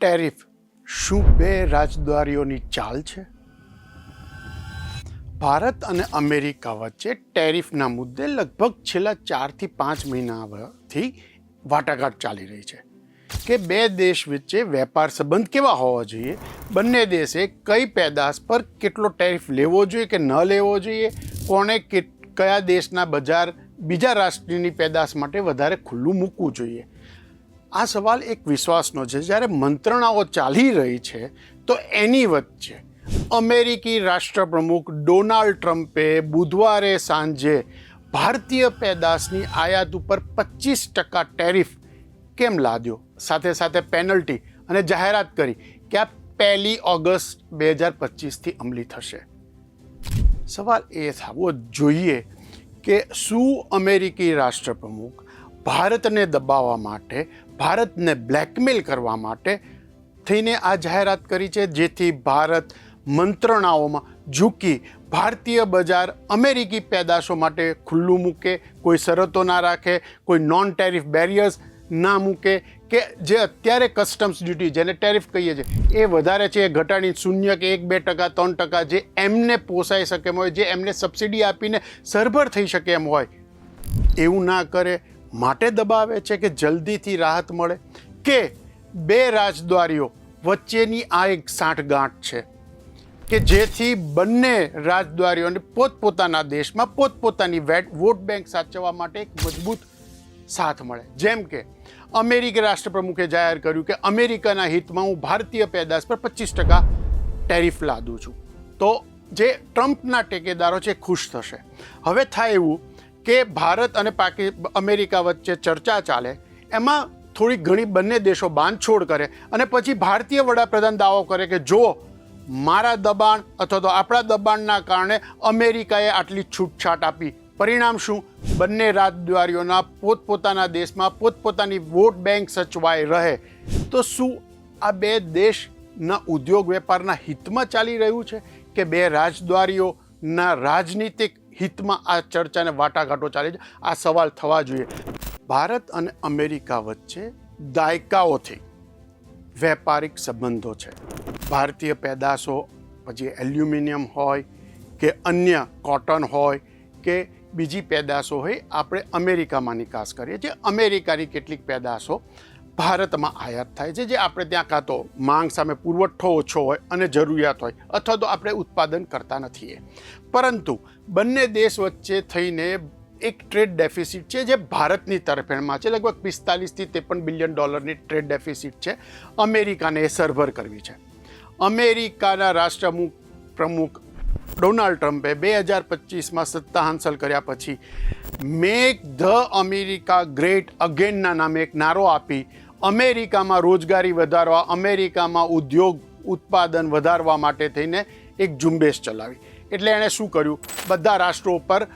Tariff શું બે રાજદ્વારીઓની ચાલ છે? ભારત અને અમેરિકા વચ્ચે ટેરિફના મુદ્દે લગભગ છેલ્લા ચારથી પાંચ મહિનાથી વાટાઘાટ ચાલી રહી છે કે બે દેશ વચ્ચે વેપાર સંબંધ કેવા હોવા જોઈએ? બંને દેશે કઈ પેદાશ પર કેટલો ટેરિફ લેવો જોઈએ કે ન લેવો જોઈએ? કોણે કયા દેશના બજાર બીજા રાષ્ટ્રની પેદાશ માટે વધારે ખુલ્લું મૂકવું જોઈએ? આ સવાલ એક વિશ્વાસનો છે. જ્યારે મંત્રણાઓ ચાલી રહી છે, તો એની વચ્ચે અમેરિકી રાષ્ટ્રપ્રમુખ ડોનાલ્ડ ટ્રમ્પે બુધવારે સાંજે ભારતીય પેદાશની આયાત ઉપર પચીસ ટકા ટેરિફ કેમ લાદ્યો? સાથે સાથે પેનલ્ટી અને જાહેરાત કરી કે આ પહેલી ઓગસ્ટ બે હજાર પચીસથી અમલી થશે. સવાલ એ થવો જોઈએ કે શું અમેરિકી રાષ્ટ્રપ્રમુખ ભારતને દબાવવા માટે, ભારતને બ્લેકમેલ કરવા માટે થઈને આ જાહેરાત કરી છે, જેથી ભારત મંત્રણાઓમાં ઝૂકી ભારતીય બજાર અમેરિકી પેદાશો માટે ખુલ્લું મૂકે, કોઈ શરતો ના રાખે, કોઈ નોન ટેરિફ બેરિયર્સ ના મૂકે, કે જે અત્યારે કસ્ટમ્સ ડ્યુટી જેને ટેરિફ કહીએ છીએ, એ વધારે છે, એ ઘટાડી શૂન્ય કે એક બે ટકા, ત્રણ ટકા, જે એમને પોસાઈ શકે એમ હોય, જે એમને સબસિડી આપીને સરભર થઈ શકે એમ હોય. એવું ના કરે માટે દબાવે છે કે જલ્દીથી રાહત મળે? કે બે રાજદ્વારીઓ વચ્ચેની આ એક સાંઠગાંઠ છે? કે જેથી બંને રાજદ્વારીઓને પોતપોતાના દેશમાં પોતપોતાની વેટ, વોટ બેંક સાચવવા માટે એક મજબૂત સાથ મળે? જેમ કે અમેરિકી રાષ્ટ્રપ્રમુખે જાહેર કર્યું કે અમેરિકાના હિતમાં હું ભારતીય પેદાશ પર પચીસ ટકા ટેરિફ લાદું છું. તો જે ટ્રમ્પના ટેકેદારો છે ખુશ થશે. હવે થાય એવું કે ભારત અને પાકિ અમેરિકા વચ્ચે ચર્ચા ચાલે, એમાં થોડી ઘણી બંને દેશો બાંધછોડ કરે અને પછી ભારતીય વડાપ્રધાન દાવો કરે કે જો મારા દબાણ અથવા તો આપણા દબાણના કારણે અમેરિકાએ આટલી છૂટછાટ આપી, પરિણામ શું? બંને રાજદ્વારીઓના પોતપોતાના દેશમાં પોતપોતાની વોટ બેંક સચવાઈ રહે. તો શું આ બે દેશના ઉદ્યોગ વેપારના હિતમાં ચાલી રહ્યું છે કે બે રાજદ્વારીઓના રાજનીતિક હિતમાં આ ચર્ચાને વાટાઘાટો ચાલે છે. આ સવાલ થવા જોઈએ. ભારત અને અમેરિકા વચ્ચે દાયકાઓથી વેપારિક સંબંધો છે. ભારતીય પેદાશો, પછી એલ્યુમિનિયમ હોય કે અન્ય કોટન હોય કે બીજી પેદાશો હોય, આપણે અમેરિકામાં નિકાસ કરીએ છીએ. અમેરિકાની કેટલીક પેદાશો ભારતમાં આયાત થાય છે. જે આપણે ત્યાં કાં તો માંગ સામે પુરવઠો ઓછો હોય અને જરૂરિયાત હોય અથવા તો આપણે ઉત્પાદન કરતા નથી પરંતુ બંને દેશ વચ્ચે થઈને એક ટ્રેડ ડેફિસિટ છે જે ભારતની તરફેણમાં છે. લગભગ પિસ્તાલીસથી ત્રેપન બિલિયન ડોલરની ટ્રેડ ડેફિસિટ છે. અમેરિકાને એ સરભર કરવી છે. અમેરિકાના રાષ્ટ્રમુખ પ્રમુખ ડોનાલ્ડ ટ્રમ્પે બે હજાર પચીસમાં સત્તા હાંસલ કર્યા પછી મેક ધ અમેરિકા ગ્રેટ અગેનના નામે એક નારો આપી અમેરિકામાં રોજગારી વધારવા, અમેરિકામાં ઉદ્યોગ ઉત્પાદન વધારવા માટે થઈને એક ઝુંબેશ ચલાવી. એટલે એણે શું કર્યું? બધા રાષ્ટ્રો પર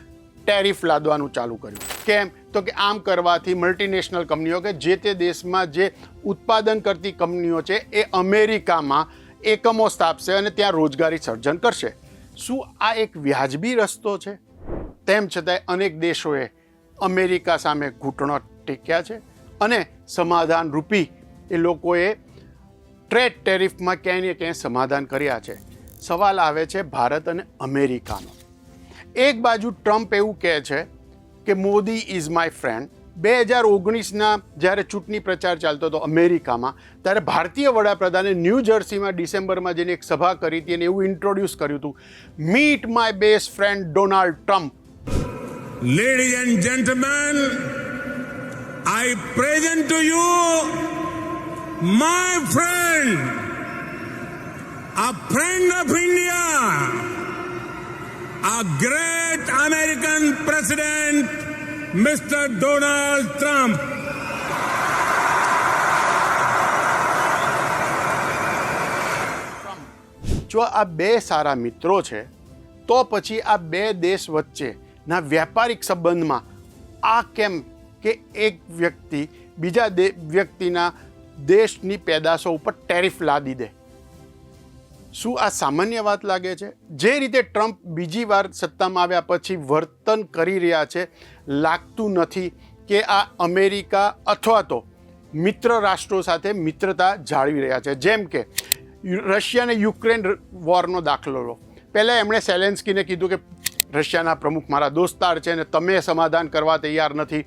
ટેરિફ લાદવાનું ચાલુ કર્યું. કેમ? તો કે આમ કરવાથી મલ્ટીનેશનલ કંપનીઓ કે જે તે દેશમાં જે ઉત્પાદન કરતી કંપનીઓ છે, એ અમેરિકામાં એકમો સ્થાપશે અને ત્યાં રોજગારી સર્જન કરશે. શું આ એક વ્યાજબી રસ્તો છે? તેમ છતાંય અનેક દેશોએ અમેરિકા સામે ઘૂંટણો ટેક્યા છે. અને સમાધાન રૂપી એ લોકોએ ટ્રેડ ટેરિફમાં ક્યાંય ને ક્યાંય સમાધાન કર્યા છે. સવાલ આવે છે ભારત અને અમેરિકાનો. એક બાજુ ટ્રમ્પ એવું કહે છે કે મોદી ઇઝ માય ફ્રેન્ડ. બે હજાર ઓગણીસના જ્યારે ચૂંટણી પ્રચાર ચાલતો હતો અમેરિકામાં ત્યારે ભારતીય વડાપ્રધાને ન્યૂ જર્સીમાં ડિસેમ્બરમાં જેની એક સભા કરી હતી અને એવું ઇન્ટ્રોડ્યુસ કર્યું હતું meet my best friend Donald Trump ladies and gentlemen, I present to you my friend, a friend of India, a great American president, Mr. Donald Trump. જો આ બે સારા મિત્રો છે તો પછી આ બે દેશ વચ્ચેના વ્યાપારિક સંબંધમાં આ કેમ કે એક વ્યક્તિ બીજા દે, વ્યક્તિના દેશની પેદાશો ઉપર ટેરિફ લાદી દે. શું આ સામાન્ય વાત લાગે છે? જે રીતે ટ્રમ્પ બીજી વાર સત્તામાં આવ્યા પછી વર્તન કરી રહ્યા છે, લાગતું નથી કે આ અમેરિકા અથવા તો મિત્ર રાષ્ટ્રો સાથે મિત્રતા જાળવી રહ્યા છે. જેમ કે રશિયા અને યુક્રેન વોરનો દાખલો લો. પહેલાં એમણે સેલેન્સ્કીને કીધું કે, રશિયાના પ્રમુખ મારા દોસ્તાર છે અને તમે સમાધાન કરવા તૈયાર નથી.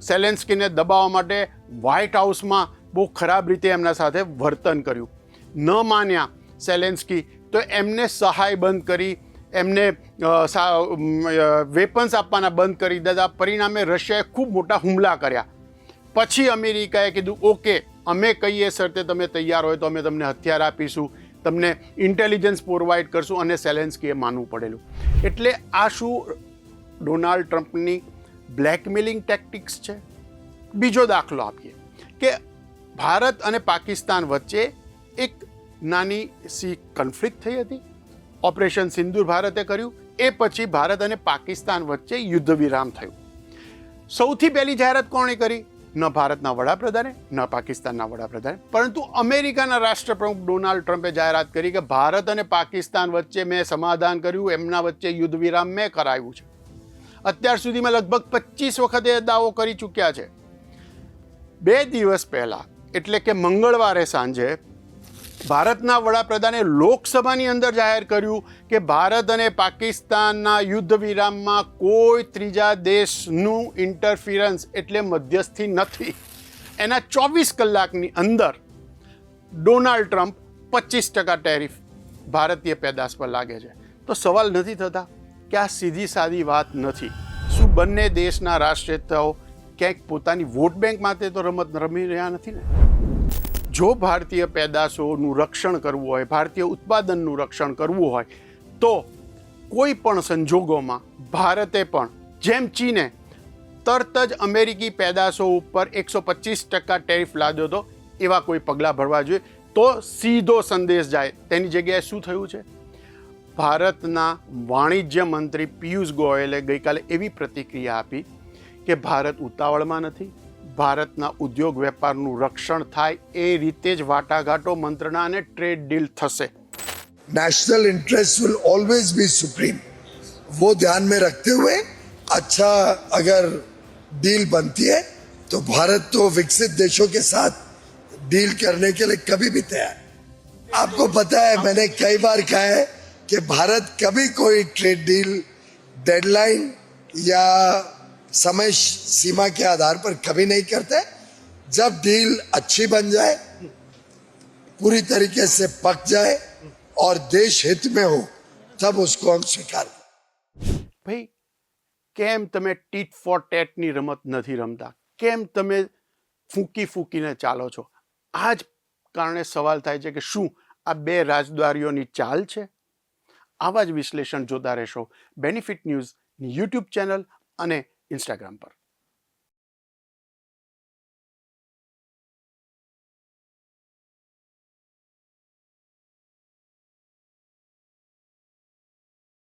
સેલેન્સ્કીને દબાવવા માટે વ્હાઇટ હાઉસમાં બહુ ખરાબ રીતે એમના સાથે વર્તન કર્યું. ન માન્યા સેલેન્સ્કી, તો એમને સહાય બંધ કરી, એમને વેપન્સ આપવાના બંધ કરી દીધા. પરિણામે રશિયાએ ખૂબ મોટા હુમલા કર્યા. પછી અમેરિકાએ કીધું, ઓકે, અમે કહીએ શરતે તમે તૈયાર હોય તો અમે તમને હથિયાર આપીશું. તમને ઇન્ટેલિજન્સ પ્રોવાઈડ કરશું. અને સેલેન્સ્કીએ માનવું પડેલું. એટલે આ શું ડોનાલ્ડ ટ્રમ્પની બ્લેકમેલિંગ ટેક્ટિક્સ છે. બીજો દાખલો આપીએ કે ભારત અને પાકિસ્તાન વચ્ચે એક નાની સી કન્ફ્લિક્ટ થઈ હતી. ઓપરેશન સિંદૂર ભારતે કર્યું, એ પછી ભારત અને પાકિસ્તાન વચ્ચે યુદ્ધ વિરામ થયું. સૌથી પહેલી જાહેરાત કોણે કરી? ન ભારતના વડાપ્રધાને, ન પાકિસ્તાનના વડાપ્રધાને. પરંતુ અમેરિકાના રાષ્ટ્રપ્રમુખ ડોનાલ્ડ ટ્રમ્પે જાહેરાત કરી કે ભારત અને પાકિસ્તાન વચ્ચે મેં સમાધાન કર્યું, એમના વચ્ચે યુદ્ધ વિરામ મેં કરાવ્યું છે. અત્યાર સુધીમાં લગભગ પચીસ વખતે દાવો કરી ચૂક્યા છે. બે દિવસ પહેલા, એટલે કે મંગળવારે સાંજે, ભારતના વડાપ્રધાને લોકસભાની અંદર જાહેર કર્યું કે ભારત અને પાકિસ્તાનના યુદ્ધ વિરામમાં કોઈ ત્રીજા દેશનું ઇન્ટરફિરન્સ એટલે મધ્યસ્થી નથી. એના ચોવીસ કલાકની અંદર ડોનાલ્ડ ટ્રમ્પ પચીસ ટકા ટેરિફ ભારતીય પેદાશ પર લાગે છે. તો સવાલ નથી થતા. કે આ સીધી સાદી વાત નથી. શું બંને દેશના રાષ્ટ્રીયતાઓ ક્યાંક પોતાની વોટ બેંક માટે તો રમત રમી રહ્યા નથી ને? જો ભારતીય પેદાશોનું રક્ષણ કરવું હોય, ભારતીય ઉત્પાદનનું રક્ષણ કરવું હોય, તો કોઈ પણ સંજોગોમાં ભારતે પણ જેમ ચીને તરત જ અમેરિકી પેદાશો ઉપર એકસો પચીસ ટકા ટેરિફ લાદ્યો હતો, એવા કોઈ પગલાં ભરવા જોઈએ, તો સીધો સંદેશ જાય. તેની જગ્યાએ શું થયું છે? ભારતના વાણિજ્ય મંત્રી પિયુષ ગોયલે ગઈકાલે એવી પ્રતિક્રિયા આપી કે ભારત ઉતાવળમાં નથી ભારતના ઉદ્યોગ વેપારનું રક્ષણ થાય એ રીતે જ વાટાઘાટો મંત્રણા અને ટ્રેડ ડીલ થશે national interest will always be supreme वो ध्यान में रखते हुए अच्छा अगर डील बनती है तो भारत तो विकसित देशों के साथ डील करने के लिए कभी भी तैयार है। आपको पता है मैंने कई बार कहा है कि भारत कभी कोई ट्रेड डील डेडलाइन या समय सीमा के आधार पर कभी नहीं करते जब डील अच्छी बन जाए पूरी तरीके से पक जाए और देश हित में हो तब उसको हम स्वीकार करें ભાઈ કેમ તમે ટીટ ફોર ટેટની રમત નથી રમતા કેમ તમે ફૂંકી ફૂંકીને ચાલો છો આ જ કારણે સવાલ થાય છે કે શું આ બે રાજદ્વારીઓની ચાલ છે આવા જ વિશ્લેષણ જોતા રહેશો. બેનિફિટ ન્યૂઝ યુટ્યુબ ચેનલ અને ઇન્સ્ટાગ્રામ પર.